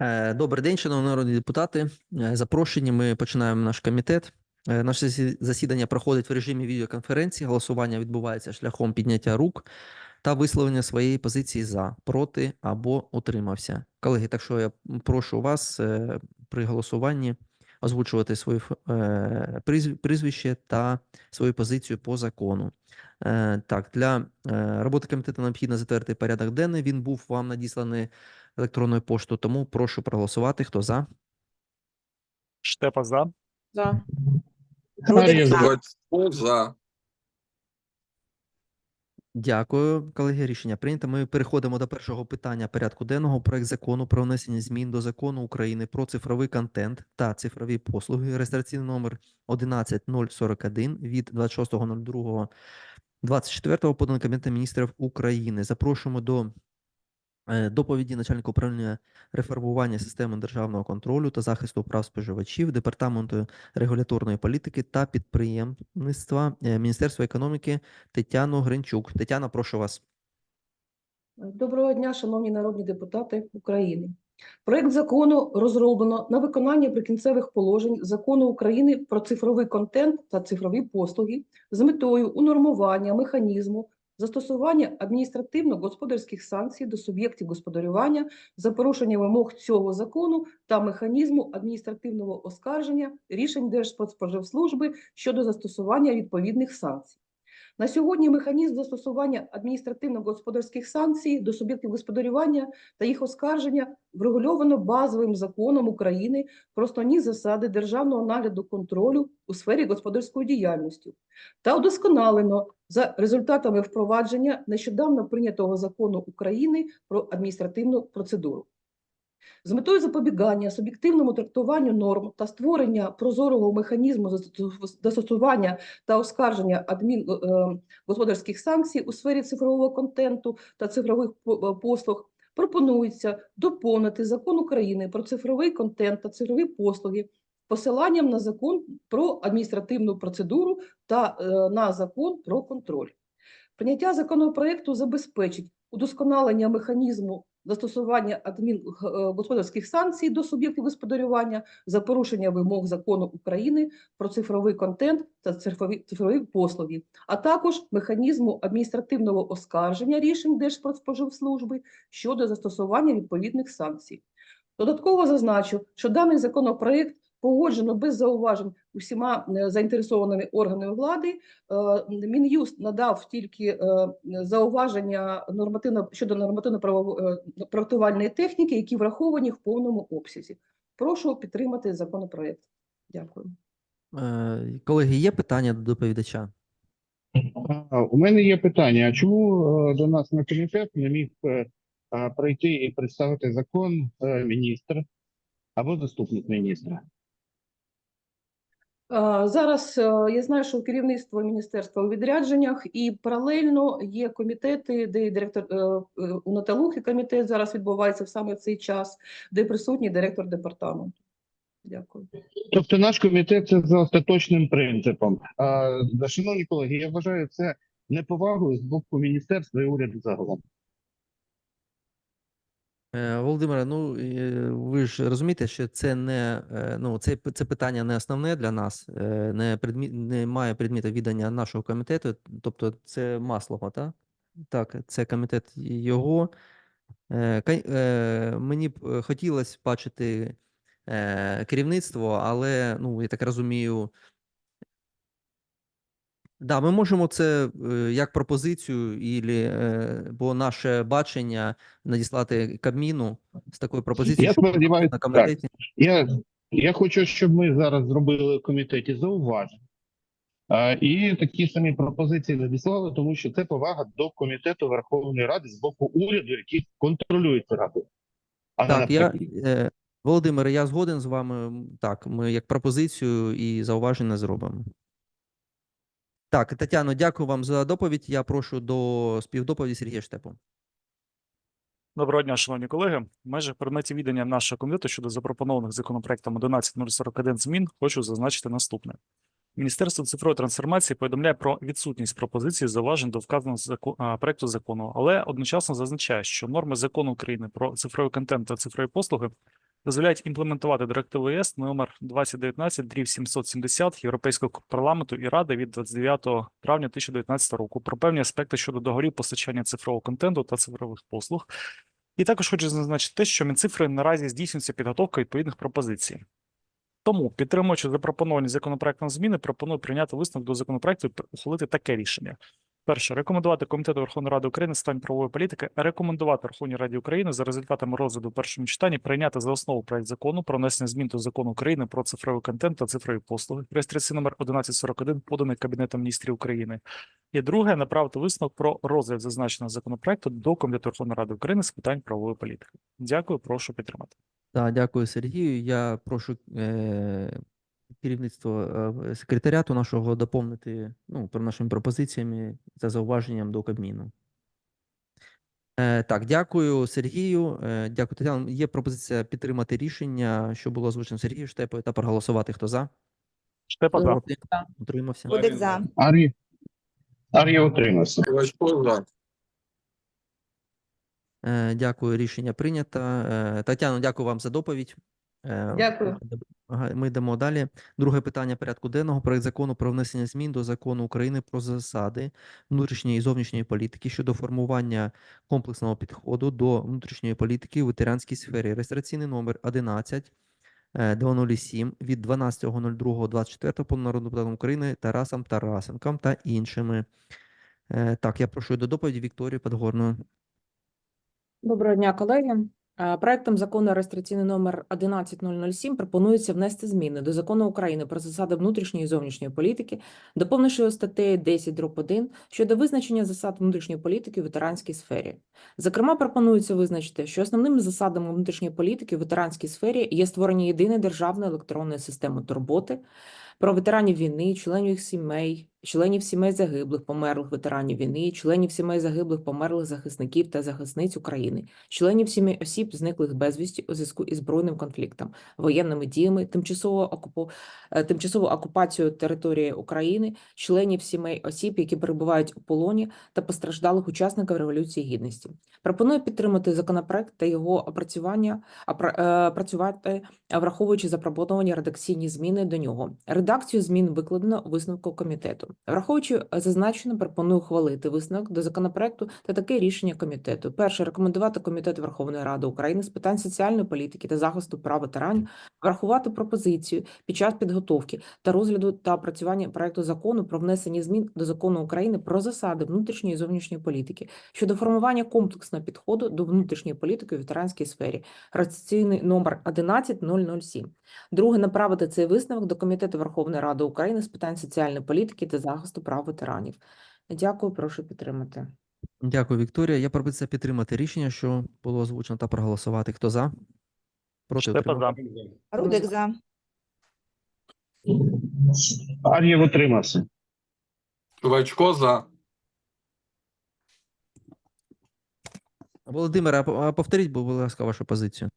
Е, Добрий день, шановні народні депутати. Е, Запрошені. Ми починаємо наш комітет. Е, Наше засідання проходить в режимі відеоконференції. Голосування відбувається шляхом підняття рук та висловлення своєї позиції за, проти або утримався. Колеги, так що я прошу вас при голосуванні озвучувати своє прізвище та свою позицію по закону. Так, для роботи комітету необхідно затвердити порядок денний. Він був вам надісланий електронною поштою, тому прошу проголосувати. Хто за? Штепа за. За. Рудик за. Дякую, колеги. Рішення прийнято. Ми переходимо до першого питання порядку денного. Проект закону про внесення змін до закону України про цифровий контент та цифрові послуги. Реєстраційний номер 11041 від 26.02.24 поданий Кабінетом міністрів України. Запрошуємо до доповіді начальника управління реформування системи державного контролю та захисту прав споживачів Департаменту регуляторної політики та підприємництва е, Міністерства економіки Тетяну Гринчук. Тетяна, прошу вас. Доброго дня, шановні народні депутати України. Проект закону розроблено на виконання прикінцевих положень Закону України про цифровий контент та цифрові послуги з метою унормування механізму застосування адміністративно-господарських санкцій до суб'єктів господарювання за порушення вимог цього закону та механізму адміністративного оскарження рішень Держпродспоживслужби щодо застосування відповідних санкцій. На сьогодні механізм застосування адміністративно-господарських санкцій до суб'єктів господарювання та їх оскарження врегульовано базовим законом України про основні засади державного нагляду контролю у сфері господарської діяльності та удосконалено за результатами впровадження нещодавно прийнятого закону України про адміністративну процедуру. З метою запобігання суб'єктивному трактуванню норм та створення прозорого механізму застосу- застосування та оскарження адмін, е, санкцій у сфері цифрового контенту та цифрових е, послуг пропонується доповнити закон України про цифровий контент та цифрові послуги посиланням на закон про адміністративну процедуру та е, на закон про контроль. Прийняття законопроекту забезпечить удосконалення механізму застосування адмін г- е, санкцій до суб'єктів господарювання за порушення вимог закону України про цифровий контент та цифрові, цифрові послуги, а також механізму адміністративного оскарження рішень Держпродспоживслужби щодо застосування відповідних санкцій. Додатково зазначу, що даний законопроект погоджено без зауважень усіма е, заінтересованими органами влади. Е, Мін'юст надав тільки е, зауваження нормативно щодо нормативно-правової техніки, які враховані в повному обсязі. Прошу підтримати законопроект. Дякую. Колеги, є питання до доповідача? У мене є питання: а чому до нас на комітет не міг прийти і представити закон міністр або заступник міністра? Зараз е, я знаю, що керівництво міністерства у відрядженнях, і паралельно є комітети, де директор е, е, у Наталухи комітет зараз відбувається в саме цей час, де присутній директор департаменту. Дякую. Тобто наш комітет це за остаточним принципом. А, шановні колеги, я вважаю це неповагою з боку міністерства і уряду загалом. Е, Володимире, ну е, ви ж розумієте, що це не е, ну це, це питання не основне для нас, не предмі, не має предмета відання нашого комітету, тобто це Маслова, так? Так, це комітет його. Мені б хотілося бачити керівництво, але ну я так розумію. Да, ми можемо це е, як пропозицію, ілі, е, бо наше бачення надіслати Кабміну з такою пропозицією, Я сподіваюся, на так. Я, я хочу, щоб ми зараз зробили в комітеті зауваження. А, і такі самі пропозиції надіслали, тому що це повага до комітету Верховної Ради з боку уряду, який контролює цю раду. А Так, я, е, Володимире, я згоден з вами. Так, ми як пропозицію і зауваження зробимо. Так, Тетяно, дякую вам за доповідь. Я прошу до співдоповіді Сергія Штепу. Доброго дня, шановні колеги. В межах предметів відання нашого комітету щодо запропонованих законопроектом 11041 змін хочу зазначити наступне. Міністерство цифрової трансформації повідомляє про відсутність пропозицій зауважень до вказаного зако- проекту закону, але одночасно зазначає, що норми закону України про цифровий контент та цифрові послуги дозволяють імплементувати директиву ЄС номер 2019 дрів 770 Європейського парламенту і Ради від 29 травня 2019 року про певні аспекти щодо договорів постачання цифрового контенту та цифрових послуг. І також хочу зазначити що Мінцифри наразі здійснюється підготовка відповідних пропозицій. Тому, підтримуючи запропоновані законопроектом зміни, пропоную прийняти висновок до законопроекту і ухвалити таке рішення. Перше, рекомендувати Комітету Верховної Ради України з питань правової політики рекомендувати Верховній Раді України за результатами розгляду в першому читанні прийняти за основу проект закону про внесення змін до закону України про цифровий контент та цифрові послуги, реєстраційний номер 1141, поданий Кабінетом міністрів України. І друге, направити висновок про розгляд зазначеного законопроекту до Комітету Верховної Ради України з питань правової політики. Дякую, прошу підтримати. Так, дякую, Сергію. Я прошу е, керівництво е, секретаріату нашого доповнити ну, про нашими пропозиціями та зауваженням до Кабміну. Е, так, дякую Сергію. Е, дякую, Тетяно. Є пропозиція підтримати рішення, що було озвучено Сергію Штепою, та проголосувати. Хто за? Штепа за. Утримався? Рудик за. Ар'є. Ар'є утримався. Дякую, рішення прийнято. Тетяно, дякую вам за доповідь. Дякую. Ми йдемо далі. Друге питання порядку денного. Проект закону про внесення змін до закону України про засади внутрішньої і зовнішньої політики щодо формування комплексного підходу до внутрішньої політики у ветеранській сфері. Реєстраційний номер 11 е, 207 від 12.02.24 по народному депутатам України Тарасом Тарасенком та іншими. Е, Так, я прошу до доповіді Вікторію Подгорну. Доброго дня, колеги. Е, Проектом закону реєстраційний номер 11007 пропонується внести зміни до закону України про засади внутрішньої і зовнішньої політики, доповнивши його статтею 10 дроб 1 щодо визначення засад внутрішньої політики у ветеранській сфері. Зокрема, пропонується визначити, що основними засадами внутрішньої політики у ветеранській сфері є створення єдиної державної електронної системи турботи про ветеранів війни, членів їх сімей, членів сімей загиблих, померлих ветеранів війни, членів сімей загиблих, померлих захисників та захисниць України, членів сімей осіб, зниклих безвісті у зв'язку із збройним конфліктом, воєнними діями, тимчасово окупу... е, тимчасову окупацію території України, членів сімей осіб, які перебувають у полоні та постраждалих учасників Революції Гідності. Пропоную підтримати законопроект та його опрацювання, опра- е, працювати, враховуючи запропоновані редакційні зміни до нього. Редакцію змін викладено висновку комітету. Враховуючи зазначене, пропоную ухвалити висновок до законопроекту та таке рішення комітету. Перше рекомендувати комітету Верховної Ради України з питань соціальної політики та захисту прав ветеранів врахувати пропозицію під час підготовки та розгляду та опрацювання проекту закону про внесення змін до закону України про засади внутрішньої і зовнішньої політики щодо формування комплексного підходу до внутрішньої політики у ветеранській сфері. Реєстраційний номер 11007. Друге, направити цей висновок до Комітету Верховної Ради України з питань соціальної політики та захисту прав ветеранів. Дякую, прошу підтримати. Дякую, Вікторія. Я пропозиція підтримати рішення, що було озвучено, та проголосувати. Хто за? Проти за. Рудик за. Ар'є утримався. Ковачко за. Володимир, а по- а повторіть, будь ласка, вашу позицію.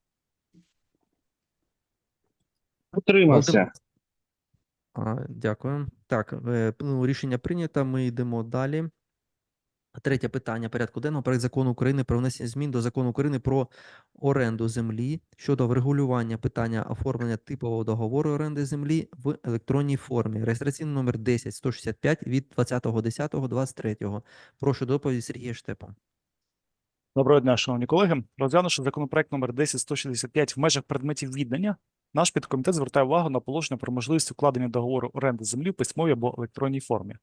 Утримався. Дякую. Так, е, ну, рішення прийнято. Ми йдемо далі. Третє питання порядку денного. Проект закону України про внесення змін до закону України про оренду землі щодо врегулювання питання оформлення типового договору оренди землі в електронній формі. Реєстраційний номер 10165 від 20.10.23. Прошу доповідь Сергія Штепа. Доброго дня, шановні колеги. Розглянувши законопроект номер 10165 в межах предметів віддання, наш підкомітет звертає увагу на положення про можливість укладення договору оренди землі в письмовій або електронній формі.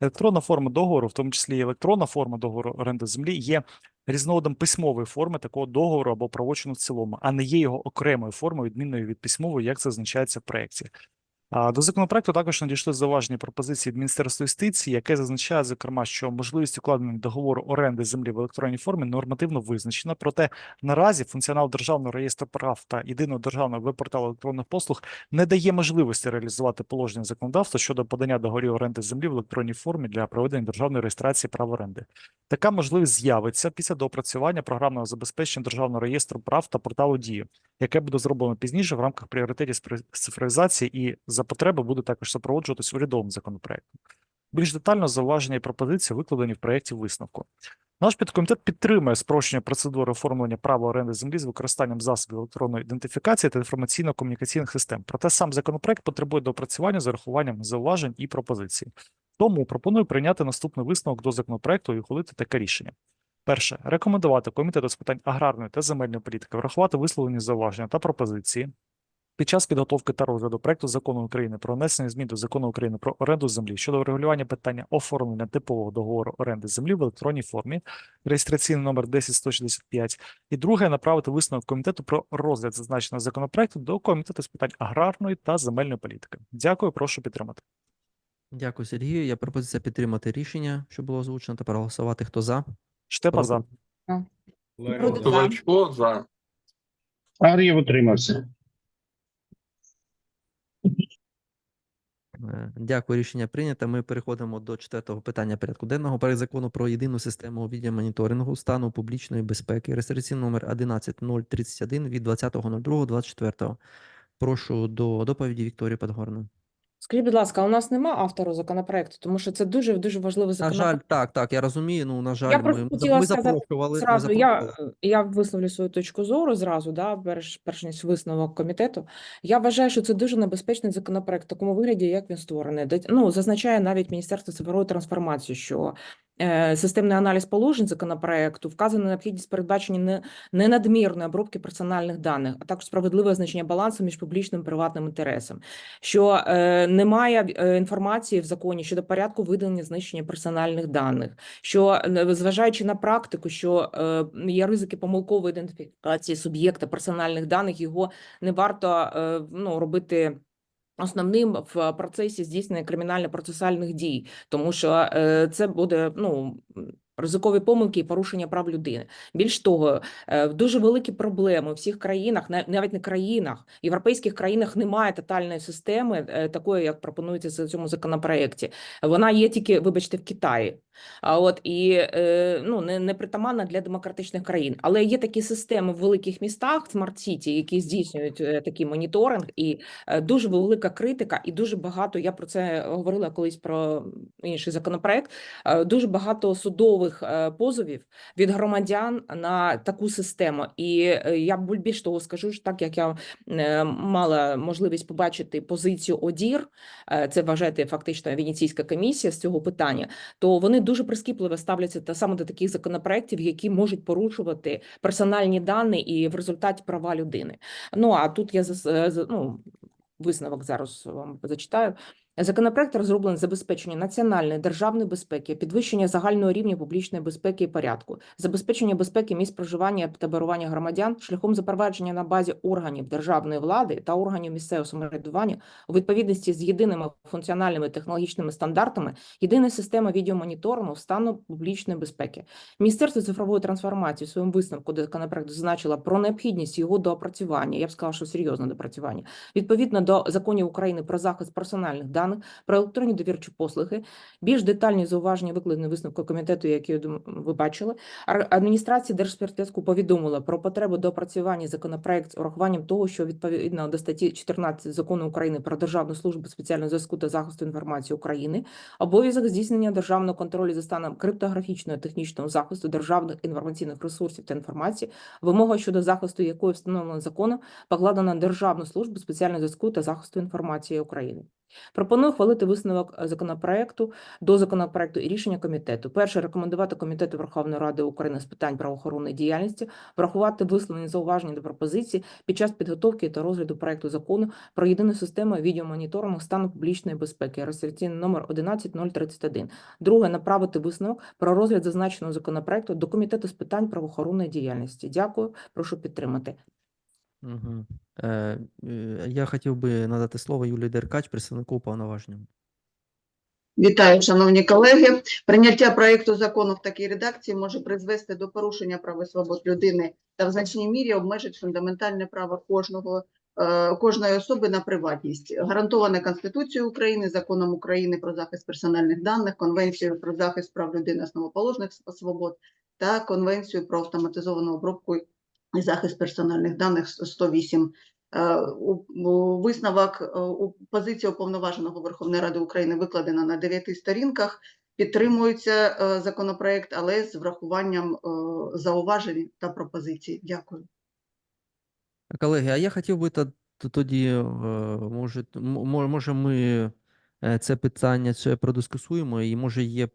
Електронна форма договору, в тому числі і електронна форма договору оренди землі, є різновидом письмової форми такого договору або правочину в цілому, а не є його окремою формою, відмінною від письмової, як це означається в проєкті. До законопроекту також надійшли зауважені пропозиції від Міністерства юстиції, яке зазначає, зокрема, що можливість укладення договору оренди землі в електронній формі нормативно визначена. Проте наразі функціонал Державного реєстру прав та єдиного державного веб-порталу електронних послуг не дає можливості реалізувати положення законодавства щодо подання договорів оренди землі в електронній формі для проведення державної реєстрації прав оренди. Така можливість з'явиться після доопрацювання програмного забезпечення Державного реєстру прав та порталу Дія, яке буде зроблено пізніше в рамках пріоритетів спри- цифровізації і за потреби буде також супроводжуватись урядовим законопроектом. Більш детально зауваження і пропозиції викладені в проєкті висновку. Наш підкомітет підтримує спрощення процедури оформлення права оренди землі з використанням засобів електронної ідентифікації та інформаційно-комунікаційних систем. Проте сам законопроект потребує доопрацювання з урахуванням зауважень і пропозицій. Тому пропоную прийняти наступний висновок до законопроекту і ухвалити таке рішення. Перше, рекомендувати комітету з питань аграрної та земельної політики врахувати висловлені зауваження та пропозиції під час підготовки та розгляду проекту закону України про внесення змін до закону України про оренду землі щодо врегулювання питання оформлення типового договору оренди землі в електронній формі, реєстраційний номер 10165. І друге, направити висновок комітету про розгляд зазначеного законопроекту до комітету з питань аграрної та земельної політики. Дякую, прошу підтримати. Дякую, Сергію. Є пропозиція підтримати рішення, що було озвучено, та проголосувати. Хто за? Штепа за. Рудик за. Ковальчук за. Ар'єв утримався. Е, Дякую, рішення прийнято. Ми переходимо до четвертого питання порядку денного. Проект закону про єдину систему відеомоніторингу стану публічної безпеки. Реєстраційний номер 11031 від 20.02.24. Прошу до доповіді Вікторії Подгорну. Скажіть, будь ласка, у нас нема автору законопроекту, тому що це дуже дуже важливий На жаль, так, так, я розумію. Ну, на жаль, Я ми, просто ми сказати запрошували. Зразу я, запрошували. Я я висловлю свою точку зору зразу, да, перш, перш ніж висновок комітету. Я вважаю, що це дуже небезпечний законопроект в такому вигляді, як він створений. Ну, зазначає навіть Міністерство цифрової трансформації, що е, системний аналіз положень законопроекту вказана необхідність передбачення не, не надмірної обробки персональних даних, а також справедливе визначення балансу між публічним і приватним інтересом, що е, немає е, інформації в законі щодо порядку видалення знищення персональних даних, що не- зважаючи на практику, що е, є ризики помилкової ідентифікації суб'єкта персональних даних, його не варто е, ну, робити. Основним в процесі здійснення кримінально-процесуальних дій, тому що е, це буде ну ризикові помилки і порушення прав людини. Більш того, е, дуже великі проблеми у всіх країнах, нав- навіть не країнах, європейських країнах немає тотальної системи, е, такої, як пропонується в цьому законопроекті. Вона є тільки, вибачте, в Китаї. А от і е, ну не, не притаманна для демократичних країн, але є такі системи в великих містах, смарт-сіті, які здійснюють е, такий моніторинг, і е, дуже велика критика, і дуже багато. Я про це говорила колись про інший законопроект. Дуже багато судових позовів від громадян на таку систему. І я бу- більш того скажу, що так як я мала можливість побачити позицію ОДІР, це вважаєте фактично Венеційська комісія з цього питання то вони дуже прискіпливо ставляться та саме до таких законопроєктів, які можуть порушувати персональні дані і в результаті права людини. Ну а тут я ну, висновок зараз вам зачитаю. Законопроект розроблений забезпечення національної державної безпеки, підвищення загального рівня публічної безпеки і порядку, забезпечення безпеки місць проживання та таборування громадян шляхом запровадження на базі органів державної влади та органів місцевого самоврядування у відповідності з єдиними функціональними технологічними стандартами єдина система відеомоніторингу стану публічної безпеки. Міністерство цифрової трансформації у своєму висновку законопроекту зазначило про необхідність його доопрацювання. Я б сказала, що серйозне доопрацювання відповідно до законів України про захист персональних даних, про електронні довірчі послуги. Більш детальні зауваження викладені висновку комітету, які ви бачили. Адміністрація Держспецзв'язку повідомила про потребу доопрацювання законопроект з урахуванням того, що відповідно до статті 14 закону України про державну службу спеціального зв'язку та захисту інформації України обов'язок здійснення державного контролю за станом криптографічного технічного захисту державних інформаційних ресурсів та інформації, вимога щодо захисту якої встановлено законом, покладена на Державну службу спеціального зв'язку та захисту інформації України. Пропоную хвалити висновок е, законопроекту до законопроекту і рішення комітету. Перше рекомендувати комітету Верховної Ради України з питань правоохоронної діяльності врахувати висловлені зауваження до пропозиції під час підготовки та розгляду проекту закону про єдину систему відеомоніторингу стану публічної безпеки, реєстраційний номер 11031. Друге направити висновок про розгляд зазначеного законопроекту до комітету з питань правоохоронної діяльності. Дякую, прошу підтримати. Угу. Е, е, я хотів би надати слово Юлії Деркач, представнику уповноваженому. Вітаю, шановні колеги. Прийняття проекту закону в такій редакції може призвести до порушення прав і свобод людини та в значній мірі обмежить фундаментальне право кожного е, кожної особи на приватність, гарантоване Конституцією України, законом України про захист персональних даних, Конвенцією про захист прав людини основоположних свобод та Конвенцією про автоматизовану обробку захист персональних даних 108 Е, Висновок е, позиція уповноваженого Верховної Ради України викладена на дев'яти сторінках. підтримується е, законопроект, але з врахуванням зауважень та пропозицій. Дякую. Колеги, а я хотів би тоді, може, може, ми це питання це продискусуємо, і може є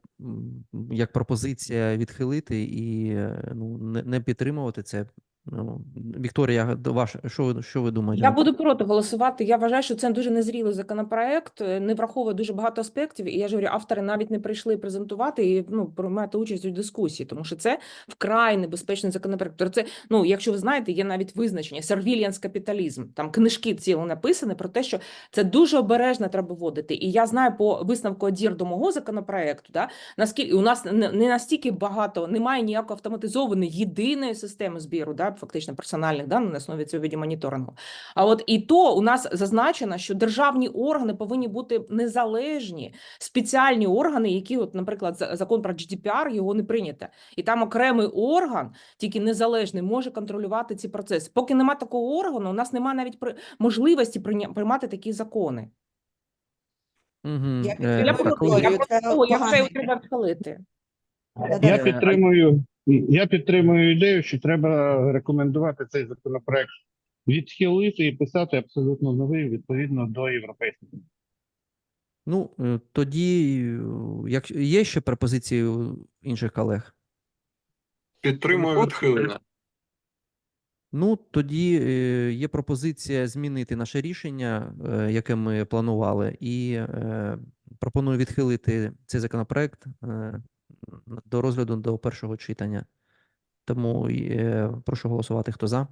як пропозиція відхилити і ну, не підтримувати це. Ну, Вікторія, ваш, що ви що ви думаєте? Я буду проти голосувати. Я вважаю, що це дуже незрілий законопроект, е, не враховує дуже багато аспектів. І я ж говорю, автори навіть не прийшли презентувати і ну приймати участь у дискусії, тому що це вкрай небезпечний законопроект. Це ну, якщо ви знаєте, є навіть визначення surveillance капіталізм. Там книжки цілі написані про те, що це дуже обережно треба вводити. І я знаю по висновку ОДІР до мого законопроекту, да наскільки у нас не, не настільки багато, немає ніякої автоматизованої єдиної системи збіру, да, фактично персональних даних на основі цього віді моніторингу. А от і то у нас зазначено, що державні органи повинні бути незалежні, спеціальні органи, які, от, наприклад, закон про GDPR, його не прийнято. І там окремий орган, тільки незалежний, може контролювати ці процеси. Поки нема такого органу, у нас немає навіть при- можливості приймати такі закони. Угу. Я Е, Я Е, проти, Вікторію, я це проти, я поганий. треба відхилити. Я підтримую, я підтримую ідею, що треба рекомендувати цей законопроект відхилити і писати абсолютно новий відповідно до європейського. Ну, е, тоді, е, як є ще пропозиції у інших колег? Підтримую відхилення. Ну, тоді е, є пропозиція змінити наше рішення, яке ми планували, і пропоную відхилити цей законопроект до розгляду до першого читання. Тому е, прошу голосувати. Хто за?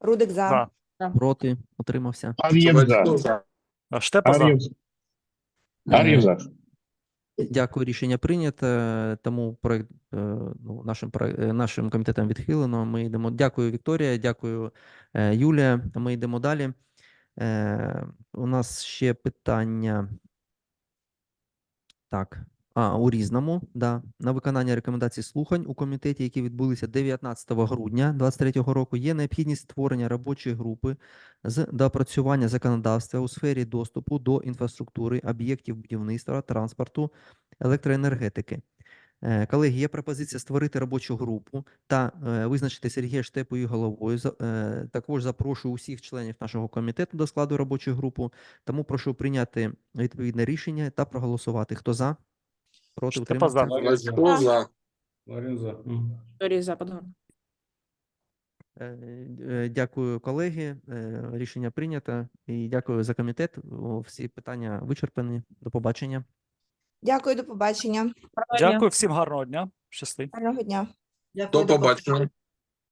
Рудик за. За. Проти? Утримався? Ар'єв за. А Штепа за. Ар'єв, Ар'єв за. Дякую, рішення прийнято. Тому проект е, ну, нашим проект- е, нашим комітетом відхилено. Ми йдемо. Дякую, Вікторія. Дякую, е, Юлія. Ми йдемо далі. Е, У нас ще питання. Так. А, у різному, да. На виконання рекомендацій слухань у комітеті, які відбулися 19 грудня 2023 року, є необхідність створення робочої групи з доопрацювання законодавства у сфері доступу до інфраструктури, об'єктів будівництва, транспорту, електроенергетики. Е, Колеги, є пропозиція створити робочу групу та е, визначити Сергія Штепу її головою. Е, Також запрошую усіх членів нашого комітету до складу робочої групи. Тому прошу прийняти відповідне рішення та проголосувати. Хто за? Проти Штепа за. утримався? Ковальчук за. Історії Западу. Е, е, Дякую, колеги. Е, Рішення прийнято. І дякую за комітет. О, Всі питання вичерпані. До побачення. Дякую, до побачення. Дякую всім гарного дня. Щасти. Гарного дня. Дякую, До побачення.